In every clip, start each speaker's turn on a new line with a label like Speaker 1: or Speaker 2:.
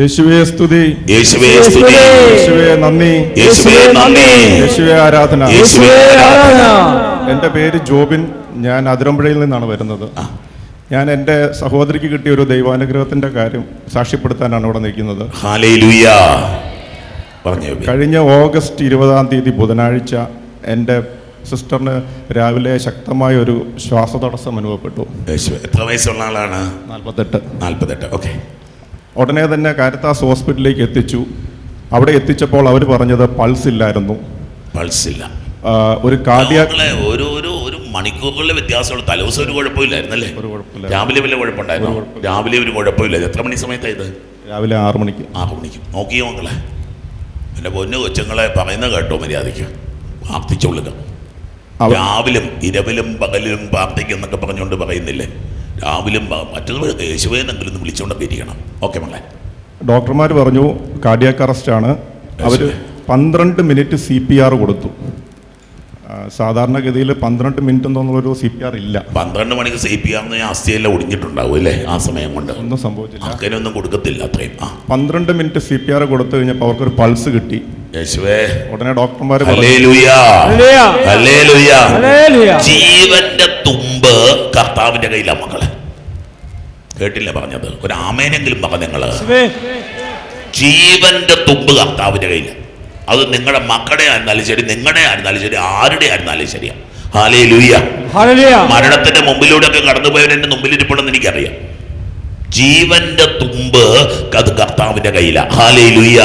Speaker 1: യേശുവേ സ്തുതി.
Speaker 2: യേശുവേ സ്തുതി.
Speaker 1: യേശുവേ നന്ദി.
Speaker 2: യേശുവേ നന്ദി.
Speaker 1: യേശുവേ ആരാധന.
Speaker 2: യേശുവേ ആരാധന.
Speaker 1: എന്റെ പേര് ജോബിൻ. ഞാൻ അതിരമ്പുഴയിൽ നിന്നാണ് വരുന്നത്. ഞാൻ എന്റെ സഹോദരിക്ക് കിട്ടിയ ഒരു ദൈവാനുഗ്രഹത്തിന്റെ കാര്യം സാക്ഷ്യപ്പെടുത്താനാണ് ഇവിടെ നിൽക്കുന്നത്. കഴിഞ്ഞ ഓഗസ്റ്റ് ഇരുപതാം തീയതി ബുധനാഴ്ച എന്റെ സിസ്റ്ററിന് രാവിലെ ശക്തമായ ഒരു ശ്വാസതടസ്സം അനുഭവപ്പെട്ടു.
Speaker 2: യേശുവേ എത്ര വയസ്സുള്ള ആളാണ്?
Speaker 1: നാൽപ്പത്തെട്ട്.
Speaker 2: നാൽപ്പത്തെട്ട്. ഓക്കെ.
Speaker 1: ഉടനെ തന്നെ കാരത്താസ് ഹോസ്പിറ്റലിലേക്ക് എത്തിച്ചു. അവിടെ എത്തിച്ചപ്പോൾ അവർ പറഞ്ഞത് പൾസ് ഇല്ലായിരുന്നു.
Speaker 2: പൾസ് ഇല്ല.
Speaker 1: ഒരു കാർഡിയ
Speaker 2: ഒരു ഒരു ഒരു മണിക്കൂറുകളിലെ വ്യത്യാസമുള്ള തലേദിവസം ഒരു
Speaker 1: കുഴപ്പമില്ലായിരുന്നു. അല്ലേ
Speaker 2: രാവിലെ വല്ല കുഴപ്പമുണ്ടായിരുന്നു? രാവിലെ ഒരു കുഴപ്പമില്ല. എത്ര മണി സമയത്തായത്
Speaker 1: രാവിലെ ആറു മണിക്ക്.
Speaker 2: ആറു മണിക്ക്. നോക്കിയോ മക്കളെ? എന്റെ പൊന്നു കൊച്ചുങ്ങളെ പറയുന്ന കേട്ടോ മര്യാദയ്ക്ക്. പ്രാർത്ഥിച്ചോളുക. രാവിലും ഇരവിലും പകലിലും പ്രാർത്ഥിക്കുന്നൊക്കെ പറഞ്ഞുകൊണ്ട് പറയുന്നില്ലേ? രാവിലും മറ്റുള്ള മറ്റൊന്ന് യേശുവേന്നെങ്കിലും ഒന്ന് വിളിച്ചുകൊണ്ട് ഇരിക്കണം ഓക്കെ മകളെ
Speaker 1: ഡോക്ടർമാർ പറഞ്ഞു കാർഡിയാക് അറസ്റ്റ് ആണ്. അവർ പന്ത്രണ്ട് മിനിറ്റ് സി പി ആർ കൊടുത്തു. സാധാരണഗതിയിൽ പന്ത്രണ്ട് മിനിറ്റ് എന്നുള്ളൊരു സി പി ആർ ഇല്ല.
Speaker 2: പന്ത്രണ്ട് മണിക്ക് സി പി ആർ അസ്ഥിയെല്ലാം ഒടിഞ്ഞിട്ടുണ്ടാവും അല്ലേ? ആ സമയം കൊണ്ട്.
Speaker 1: ഒന്നും സംഭവിച്ചില്ല.
Speaker 2: അങ്ങനെയൊന്നും കൊടുക്കത്തില്ല അത്രയും. ആ.
Speaker 1: പന്ത്രണ്ട് മിനിറ്റ് സി പി ആർ കൊടുത്തു കഴിഞ്ഞപ്പോൾ അവർക്കൊരു പൾസ് കിട്ടി.
Speaker 2: യേശുവേ.
Speaker 1: ഉടനെ ഡോക്ടർമാർ.
Speaker 2: ജീവന്റെ തുമ്പ് കർത്താവിന്റെ കയ്യിലാ മക്കളെ. കേട്ടില്ല പറഞ്ഞത്? ഒരു ആമേനെങ്കിലും പറഞ്ഞ
Speaker 3: നിങ്ങൾ.
Speaker 2: ജീവന്റെ തുമ്പ് കർത്താവിന്റെ കയ്യിൽ അത് നിങ്ങളുടെ മക്കളുടെ ആയിരുന്നാലും ശരി നിങ്ങളുടെ ആയിരുന്നാലും ശരി ആരുടെ ആയിരുന്നാലും ശരിയാ. ഹാലേ ലൂയ മരണത്തിന്റെ മുമ്പിലൂടെ ഒക്കെ കടന്നുപോയവരെന്റെ മുമ്പിലിരിപ്പുണ്ടെന്ന് എനിക്കറിയാം. ജീവന്റെ തുമ്പ് അത് കർത്താവിന്റെ കയ്യിലാ. ഹാലേ ലൂയ.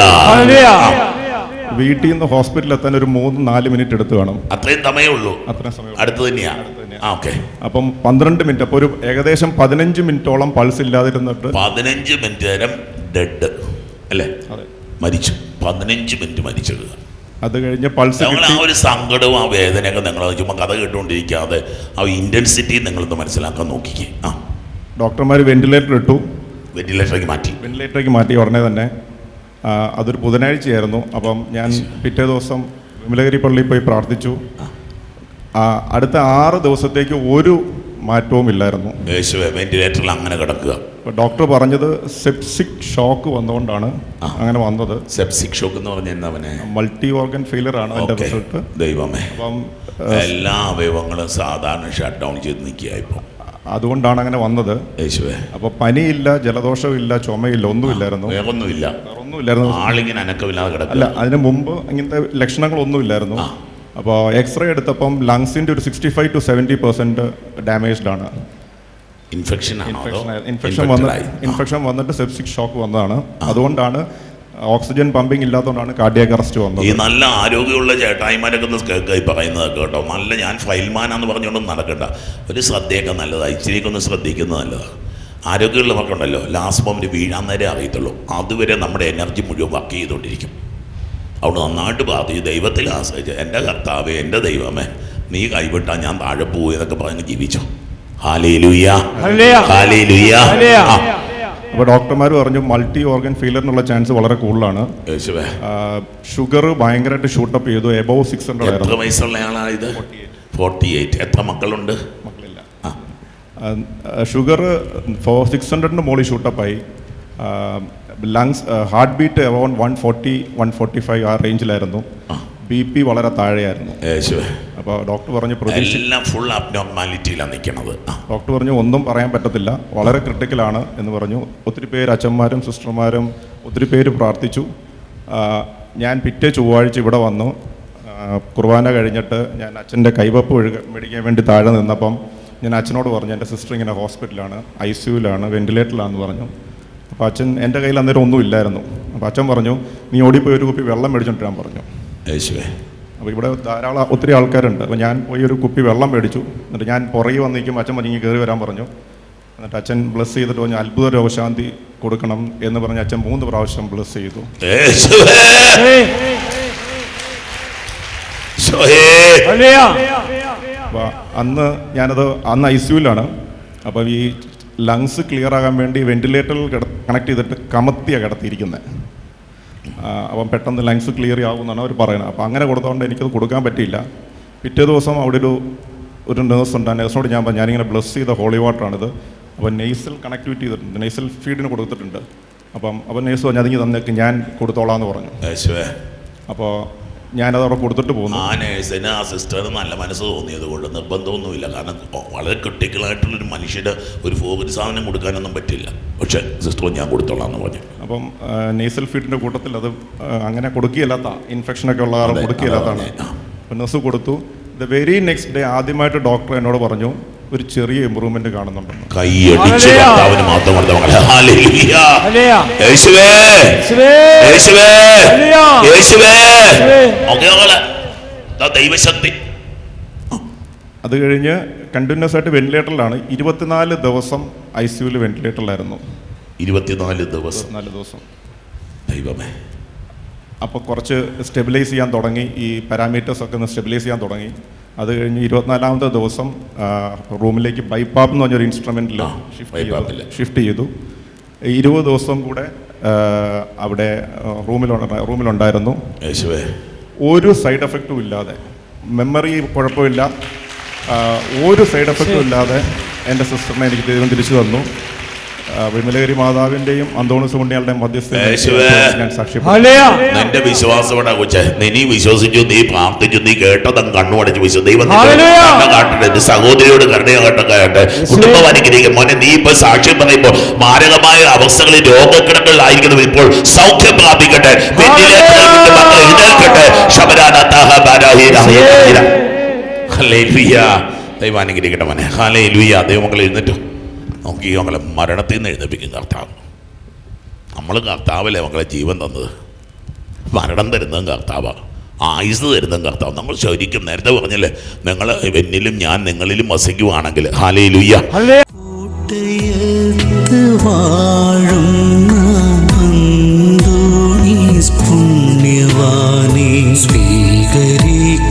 Speaker 1: വീട്ടിൽ നിന്ന് ഹോസ്പിറ്റലിൽ എത്താൻ ഒരു മൂന്ന് നാല് മിനിറ്റ് എടുത്ത് വേണം.
Speaker 2: അത്രയും സമയമേ ഉള്ളൂ
Speaker 1: അത്രയും സമയം
Speaker 2: അടുത്ത് തന്നെയാണ് ഓക്കെ.
Speaker 1: അപ്പം പന്ത്രണ്ട് മിനിറ്റ് അപ്പോൾ ഒരു ഏകദേശം പതിനഞ്ച് മിനിറ്റോളം പൾസ് ഇല്ലാതിരുന്നിട്ട്
Speaker 2: പതിനഞ്ച് മിനിറ്റ് നേരം ഡെഡ് അല്ലേ? മരിച്ചു. പതിനഞ്ച് മിനിറ്റ് മരിച്ചത്.
Speaker 1: അത് കഴിഞ്ഞ് പൾസ്
Speaker 2: നിങ്ങൾ ആ ഒരു സങ്കടവും ആ വേദനയൊക്കെ നിങ്ങൾ ചുമ്മാ കഥ കേട്ടുകൊണ്ടിരിക്കാതെ ആ ഇന്റൻസിറ്റി നിങ്ങളൊന്ന് മനസ്സിലാക്കാൻ നോക്കിക്കേ. ആ.
Speaker 1: ഡോക്ടർമാർ വെന്റിലേറ്റർ ഇട്ടു.
Speaker 2: വെന്റിലേറ്ററേക്ക് മാറ്റി.
Speaker 1: വെന്റിലേറ്ററേക്ക് മാറ്റി ഉടനെ തന്നെ. അതൊരു ബുധനാഴ്ചയായിരുന്നു. അപ്പം ഞാൻ പിറ്റേ ദിവസം വിമലഗിരി പള്ളിയിൽ പോയി പ്രാർത്ഥിച്ചു. ആ, അടുത്ത ആറ് ദിവസത്തേക്ക് ഒരു മാറ്റവും ഇല്ലായിരുന്നു.
Speaker 2: വെന്റിലേറ്ററിൽ അങ്ങനെ കിടക്കുക.
Speaker 1: ഡോക്ടർ പറഞ്ഞത് സെപ്സിക് ഷോക്ക് വന്നുകൊണ്ടാണ് അങ്ങനെ വന്നത്.
Speaker 2: സെപ്സിക് ഷോക്ക് എന്ന് പറഞ്ഞാൽ
Speaker 1: മൾട്ടി ഓർഗൻ ഫെയിലർ ആണ് റിസൾട്ട്.
Speaker 2: ദൈവമേ.
Speaker 1: അപ്പം
Speaker 2: എല്ലാ അവയവങ്ങളും സാധാരണ ഷട്ട് ഡൗൺ ചെയ്ത് നിൽക്കുക ഇപ്പം
Speaker 1: അതുകൊണ്ടാണ് അങ്ങനെ വന്നത്.
Speaker 2: യേശുവേ.
Speaker 1: അപ്പോൾ പനിയില്ല ജലദോഷമില്ല ചുമയില്ല ഒന്നുമില്ലായിരുന്നു.
Speaker 2: വേറൊന്നുമില്ല.
Speaker 1: വേറെ ഒന്നുമില്ലായിരുന്നു.
Speaker 2: ആളിങ്ങനെ അനക്കമില്ലാതെ
Speaker 1: അല്ല
Speaker 2: കിടക്കുക
Speaker 1: അതിന് മുമ്പ് ഇങ്ങനത്തെ ലക്ഷണങ്ങളൊന്നുമില്ലായിരുന്നു.
Speaker 2: ഇല്ലായിരുന്നു
Speaker 1: അപ്പോൾ എക്സ്റേ എടുത്തപ്പം ലങ്സിന്റെ ഒരു sixty five to seventy percent damaged ആണ്
Speaker 2: ഇൻഫെക്ഷൻ
Speaker 1: ഇൻഫെക്ഷൻ വന്ന് ഇൻഫെക്ഷൻ വന്നിട്ട് സെപ്സിക് ഷോക്ക് വന്നതാണ്. അതുകൊണ്ടാണ് ഓക്സിജൻ പമ്പിങ് ഇല്ലാത്തതുകൊണ്ടാണ് കാർഡിയാക് അറസ്റ്റ് വന്നത്.
Speaker 2: ഈ നല്ല ആരോഗ്യമുള്ള ചേട്ടായിമാരൊക്കെ ഒന്ന് കേൾക്കായി പറയുന്നത് കേട്ടോ. നല്ല ഞാൻ ഫൈൽമാനാന്ന് പറഞ്ഞുകൊണ്ടൊന്നും നടക്കണ്ട. ഒരു ശ്രദ്ധയൊക്കെ നല്ലതാണ് ഇച്ചിരിയൊക്കെ ഒന്ന് ശ്രദ്ധിക്കുന്നത് നല്ലതാണ് ആരോഗ്യമുള്ളവർക്കുണ്ടല്ലോ ലാസ്റ്റ് മൊമെന്റ് വീഴാൻ നേരെ അറിയത്തുള്ളൂ. അതുവരെ നമ്മുടെ എനർജി മുഴുവൻ വർക്ക് ചെയ്തുകൊണ്ടിരിക്കും. അവിടെ നന്നായിട്ട് പ്രാർത്ഥിച്ചു ദൈവത്തിൽ ആശ്രയിച്ച് എന്റെ കർത്താവ് എന്റെ ദൈവമേ നീ കൈവിട്ടാൽ ഞാൻ താഴെ പോയി എന്നൊക്കെ പറഞ്ഞ് ജീവിച്ചു.
Speaker 1: അപ്പോൾ ഡോക്ടർമാർ പറഞ്ഞു മൾട്ടി ഓർഗൻ ഫെയിലറിനുള്ള ചാൻസ് വളരെ കൂടുതലാണ്.
Speaker 2: യേശുവേ.
Speaker 1: ഷുഗർ ഭയങ്കരമായിട്ട് ഷൂട്ടപ്പ് ചെയ്തു എബവ് സിക്സ് ഹൺഡ്രഡ്
Speaker 2: എത്ര
Speaker 1: ആയിരുന്നു
Speaker 2: വയസ്സുള്ള ആളാണ് ഇത്? ഫോർട്ടി എയ്റ്റ് എത്ര മക്കളുണ്ട്?
Speaker 1: ഷുഗർ ഫോർ സിക്സ് ഹൺഡ്രഡിന്റെ മുകളിൽ ഷൂട്ടപ്പായി lungs heart beat അവൺ one forty one forty five ആ റേഞ്ചിലായിരുന്നു. ബി പി വളരെ താഴെയായിരുന്നു. അപ്പോൾ ഡോക്ടർ പറഞ്ഞു പ്രതീക്ഷ
Speaker 2: എല്ലാം ഫുൾ അബ്നോർമാലിറ്റിയിലാണ് നിൽക്കുന്നത്
Speaker 1: ഡോക്ടർ പറഞ്ഞു ഒന്നും പറയാൻ പറ്റത്തില്ല. വളരെ ക്രിട്ടിക്കലാണ് എന്ന് പറഞ്ഞു. ഒത്തിരി പേര് അച്ഛന്മാരും സിസ്റ്റർമാരും ഒത്തിരി പേര് പ്രാർത്ഥിച്ചു. ഞാൻ പിറ്റേ ചൊവ്വാഴ്ച ഇവിടെ വന്നു. കുർബാന കഴിഞ്ഞിട്ട് ഞാൻ അച്ഛന്റെ കൈവപ്പ് ഒഴുക മേടിക്കാൻ വേണ്ടി താഴെ നിന്നപ്പം ഞാൻ അച്ഛനോട് പറഞ്ഞു എന്റെ സിസ്റ്റർ ഇങ്ങനെ ഹോസ്പിറ്റലാണ് ഐ സിയുലാണ് വെന്റിലേറ്ററിലാണെന്ന് പറഞ്ഞു. അപ്പോൾ അച്ഛൻ എന്റെ കയ്യിൽ അന്നേരം ഒന്നും ഇല്ലായിരുന്നു. അപ്പോൾ അച്ഛൻ പറഞ്ഞു നീ ഓടിപ്പോയി ഒരു കുപ്പി വെള്ളം മേടിച്ചോണ്ട് വരാൻ പറഞ്ഞു.
Speaker 2: യേശുവേ.
Speaker 1: അപ്പോൾ ഇവിടെ ധാരാളം ഒത്തിരി ആൾക്കാരുണ്ട്. അപ്പോൾ ഞാൻ പോയി ഒരു കുപ്പി വെള്ളം മേടിച്ചു. എന്നിട്ട് ഞാൻ പുറകെ വന്നിരിക്കും അച്ഛൻ പറഞ്ഞു കയറി വരാൻ പറഞ്ഞു. എന്നിട്ട് അച്ഛൻ ബ്ലസ് ചെയ്തിട്ട് പറഞ്ഞു അത്ഭുത രോഗശാന്തി കൊടുക്കണം എന്ന് പറഞ്ഞ് അച്ഛൻ മൂന്ന് പ്രാവശ്യം ബ്ലസ് ചെയ്തു.
Speaker 2: യേശുവേ.
Speaker 1: അപ്പോൾ അന്ന് ഞാനത് അന്ന് ഐ സിയുലാണ് അപ്പം ഈ ലങ്സ് ക്ലിയർ ആകാൻ വേണ്ടി വെന്റിലേറ്ററിൽ കിട കണക്ട് ചെയ്തിട്ട് കമത്തിയാണ് കിടത്തിയിരിക്കുന്നത് അപ്പം പെട്ടെന്ന് ലങ്സ് ക്ലിയർ ആകുമെന്നാണ് അവർ പറയുന്നത് അപ്പോൾ അങ്ങനെ കൊടുത്തതുകൊണ്ട് എനിക്കത് കൊടുക്കാൻ പറ്റിയില്ല. പിറ്റേ ദിവസം അവിടെ ഒരു ഒരു നേഴ്സ് ഉണ്ട്. ആ നേഴ്സിനോട് ഞാൻ പറഞ്ഞു ഞാനിങ്ങനെ ബ്ലസ് ചെയ്ത ഹോളി വാട്ടറാണിത് അപ്പോൾ നെയ്സൽ കണക്ടിവിറ്റി ചെയ്തിട്ടുണ്ട്. നെയ്സൽ ഫീഡിന് കൊടുത്തിട്ടുണ്ട്. അപ്പം അപ്പം നേഴ്സ് പറഞ്ഞു അതിങ്ങി തന്നേക്ക് ഞാൻ കൊടുത്തോളാം എന്ന് പറഞ്ഞു അപ്പോൾ ഞാനത് അവിടെ കൊടുത്തിട്ട് പോകുന്നു.
Speaker 2: ആ നേഴ്സിന് ആ സിസ്റ്റർ നല്ല മനസ്സ് തോന്നിയത് കൊണ്ട് നിർബന്ധമൊന്നുമില്ല. കാരണം വളരെ ക്രിട്ടിക്കലായിട്ടുള്ളൊരു മനുഷ്യന്റെ ഒരു ഫോഗിന് സാധനം കൊടുക്കാനൊന്നും പറ്റില്ല. പക്ഷേ സിസ്റ്റർ ഞാൻ കൊടുത്തോളാം എന്ന് പറഞ്ഞു.
Speaker 1: അപ്പം നേസൽ ഫീഡിന്റെ കൂട്ടത്തിൽ അത് അങ്ങനെ കൊടുക്കുകയില്ലാത്ത ഇൻഫെക്ഷനൊക്കെ ഉള്ള കാരണം
Speaker 2: അതെ,
Speaker 1: കൊടുക്കുകയില്ലാത്തതാണ്. അപ്പം നഴ്സ് കൊടുത്തു. ദ വെരി നെക്സ്റ്റ് ഡേ ആദ്യമായിട്ട് ഡോക്ടർ എന്നോട് പറഞ്ഞു ഒരു ചെറിയ ഇമ്പ്രൂവ്മെന്റ് കാണുന്നുണ്ടെന്ന്.
Speaker 2: കൈയടിച്ച്. കർത്താവിന് മാത്രം ദൈവശക്തി.
Speaker 1: അത് കഴിഞ്ഞ് കണ്ടിന്യൂസ് ആയിട്ട് വെന്റിലേറ്ററിലാണ് ഇരുപത്തിനാല് ദിവസം ഐ സിയുവിൽ വെന്റിലേറ്ററിലായിരുന്നു
Speaker 2: ഇരുപത്തിനാല് ദിവസം.
Speaker 1: ഇരുപത്തിനാല് ദിവസം.
Speaker 2: ദൈവമേ.
Speaker 1: അപ്പോൾ കുറച്ച് സ്റ്റെബിലൈസ് ചെയ്യാൻ തുടങ്ങി. ഈ പാരാമീറ്റേഴ്സ് ഒക്കെ ഒന്ന് സ്റ്റെബിലൈസ് ചെയ്യാൻ തുടങ്ങി. അത് കഴിഞ്ഞ് ഇരുപത്തിനാലാമത്തെ ദിവസം റൂമിലേക്ക് ബൈപ്പാപ്പ് എന്ന് പറഞ്ഞൊരു ഇൻസ്ട്രുമെന്റിൽ
Speaker 2: ആ,
Speaker 1: ഷിഫ്റ്റ്. ചെയ്തു. ഷിഫ്റ്റ് ചെയ്തു. ഇരുപത് ദിവസം കൂടെ അവിടെ റൂമിലുണ്ട റൂമിലുണ്ടായിരുന്നു.
Speaker 2: യേശുവേ.
Speaker 1: ഒരു സൈഡ് എഫക്റ്റും ഇല്ലാതെ മെമ്മറി കുഴപ്പമില്ല. ഒരു സൈഡ് എഫക്റ്റും ഇല്ലാതെ എന്റെ സിസ്റ്ററിനെ എനിക്ക് ദൈവം തിരിച്ചു തന്നു. വിമലഗിരി മാതാവിന്റെയും അന്തോണിസ്
Speaker 3: ഹല്ലേലൂയ.
Speaker 2: നിന്റെ വിശ്വാസമാണ് കൊച്ചെ? നീ വിശ്വസിച്ചു നീ പ്രാർത്ഥിച്ചു നീ കേട്ടതും കണ്ണുമടച്ചു വിശ്വസിച്ചു ദൈവം കാട്ടട്ടെ. സഹോദരിയോട് കരുണയാകട്ടെ കേട്ടെ. കുടുംബം അനുഗ്രഹിക്കും മോനെ നീ ഇപ്പൊ സാക്ഷ്യം പറയുമ്പോൾ മാരകമായ അവസ്ഥകളിൽ രോഗക്കിടങ്ങളിലായിരിക്കണം ഇപ്പോൾ. സൗഖ്യം പ്രാപിക്കട്ടെ. എഴുന്നേൽക്കട്ടെ. ദൈവം അനുഗ്രഹിക്കട്ടെ മോനെ. ഹാലേ ലുയ്യ ദൈവമക്കൾ എഴുന്നേറ്റു. നമുക്ക് മകളെ മരണത്തിൽ നിന്ന് എഴുന്നേപ്പിക്കും കർത്താവ്. നമ്മൾ കർത്താവല്ലേ മകളെ ജീവൻ തന്നത്? മരണം തരുന്നതും കർത്താവാണ് ആയുസ് തരുന്നതും കർത്താവ്. നമ്മൾ ശരിക്കും നേരത്തെ പറഞ്ഞല്ലേ നിങ്ങൾ എന്നിലും ഞാൻ നിങ്ങളിലും വസിക്കുവാണെങ്കിൽ ഹാലയിലൂയ്യ ലുയ്യ
Speaker 4: സ്വീകരിക്കും